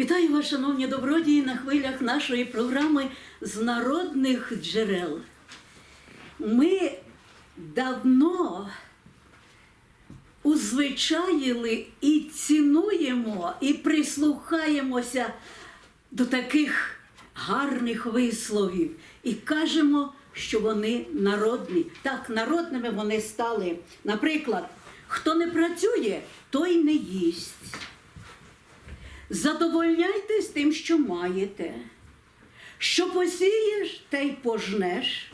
Вітаю вас, шановні добродії, на хвилях нашої програми з народних джерел. Ми давно узвичаїли і цінуємо, і прислухаємося до таких гарних висловів і кажемо, що вони народні. Так, народними вони стали. Наприклад, хто не працює, той не їсть. Задовольняйтесь тим, що маєте. Що посієш, те й пожнеш.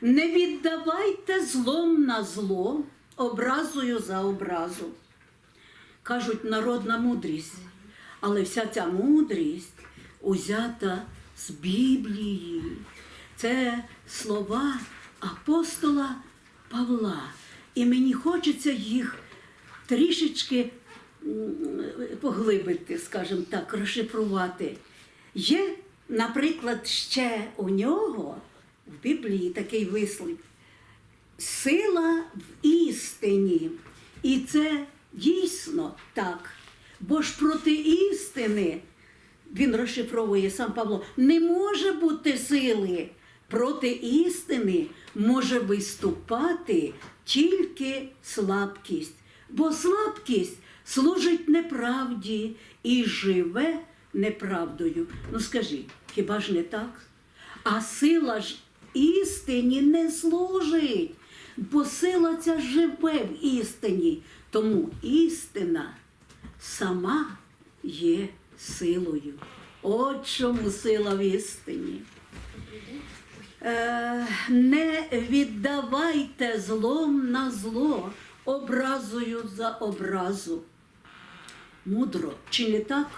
Не віддавайте злом на зло, образою за образу. Кажуть, народна мудрість. Але вся ця мудрість узята з Біблії. Це слова апостола Павла. І мені хочеться їх трішечки поглибити, скажімо так, розшифрувати. Є, наприклад, ще у нього в Біблії такий вислів сила в істині. І це дійсно так. Бо ж проти істини, він розшифровує сам Павло, не може бути сили. Проти істини може виступати тільки слабкість, бо слабкість служить неправді і живе неправдою. Ну скажіть, хіба ж не так? А сила ж істині не служить, бо сила ця живе в істині. Тому істина сама є силою. От чому сила в істині. Е, не віддавайте злом на зло, образою за образу. Мудро, чи не так?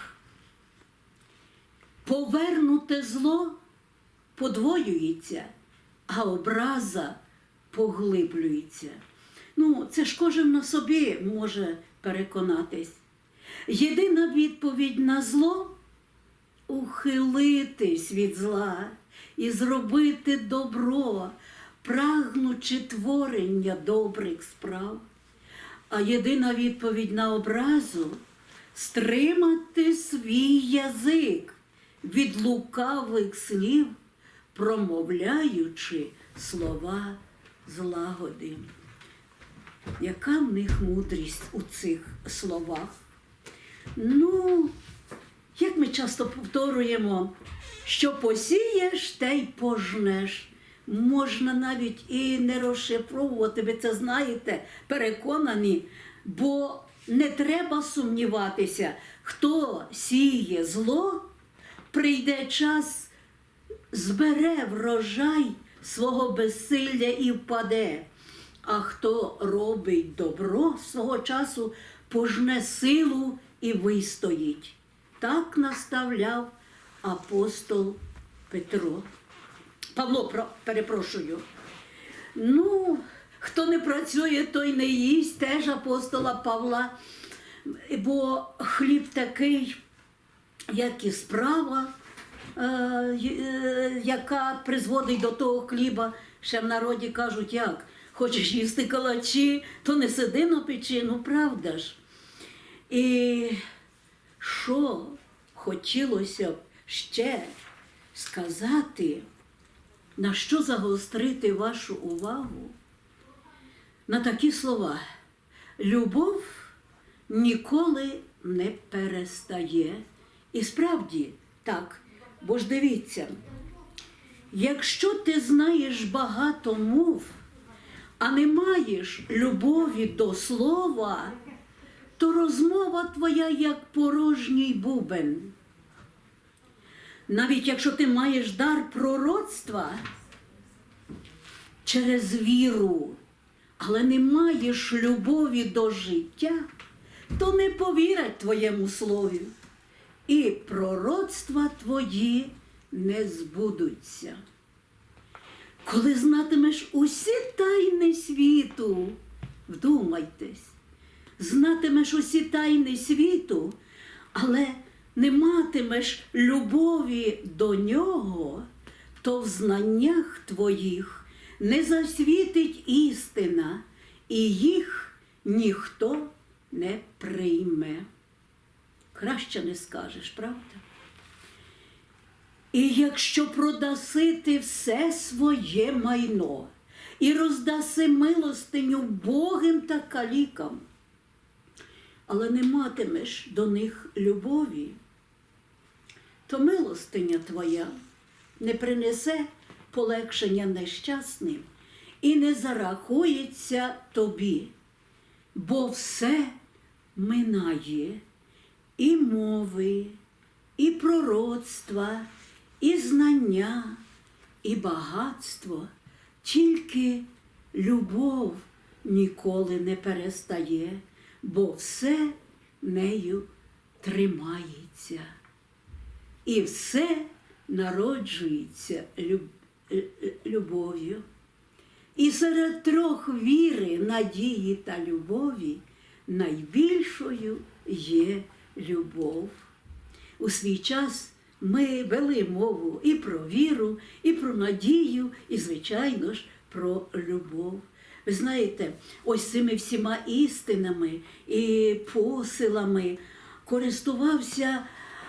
Повернуте зло подвоюється, а образа поглиблюється. Ну, це ж кожен на собі може переконатись. Єдина відповідь на зло ухилитись від зла і зробити добро, прагнучи творення добрих справ. А єдина відповідь на образу стримати свій язик від лукавих слів, промовляючи слова злагоди. Яка в них мудрість у цих словах? Ну, як ми часто повторюємо, що посієш, те й пожнеш. Можна навіть і не розшифровувати, ви це знаєте, переконані, бо не треба сумніватися, хто сіє зло, прийде час, збере врожай свого безсилля і впаде. А хто робить добро свого часу, пожне силу і вистоїть. Так наставляв апостол Петро. Павло, перепрошую. Ну, хто не працює, той не їсть, теж апостола Павла. Бо хліб такий, як і справа, е, е, яка призводить до того хліба, ще в народі кажуть, як хочеш їсти калачі, то не сиди на печі, ну правда ж. І що хотілося б ще сказати, на що загострити вашу увагу? На такі слова. Любов ніколи не перестає. І справді так, бо ж дивіться, якщо ти знаєш багато мов, а не маєш любові до слова, то розмова твоя як порожній бубен. Навіть якщо ти маєш дар пророцтва через віру, але не маєш любові до життя, то не повірять твоєму слові, і пророцтва твої не збудуться. Коли знатимеш усі тайни світу, вдумайтесь, знатимеш усі тайни світу, але не матимеш любові до нього, то в знаннях твоїх не засвітить істина, і їх ніхто не прийме. краще не скажеш, правда? І якщо продаси ти все своє майно і роздаси милостиню Богим та калікам, але не матимеш до них любові, то милостиня твоя не принесе полегшення нещасним і не зарахується тобі, бо все минає і мови, і пророцтва, і знання, і багатство, тільки любов ніколи не перестає, бо все нею тримається. І все народжується люб- е, любов'ю. І серед трьох віри, надії та любові найбільшою є любов. У свій час ми вели мову і про віру, і про надію, і, звичайно ж, про любов. Ви знаєте, ось цими всіма істинами і посилами користувався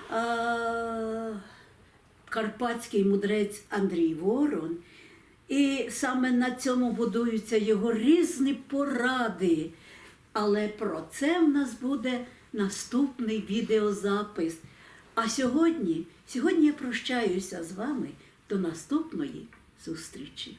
а, карпатський мудрець Андрій Ворон. І саме на цьому будуються його різні поради. Але про це в нас буде наступний відеозапис. А сьогодні, сьогодні я прощаюся з вами до наступної зустрічі.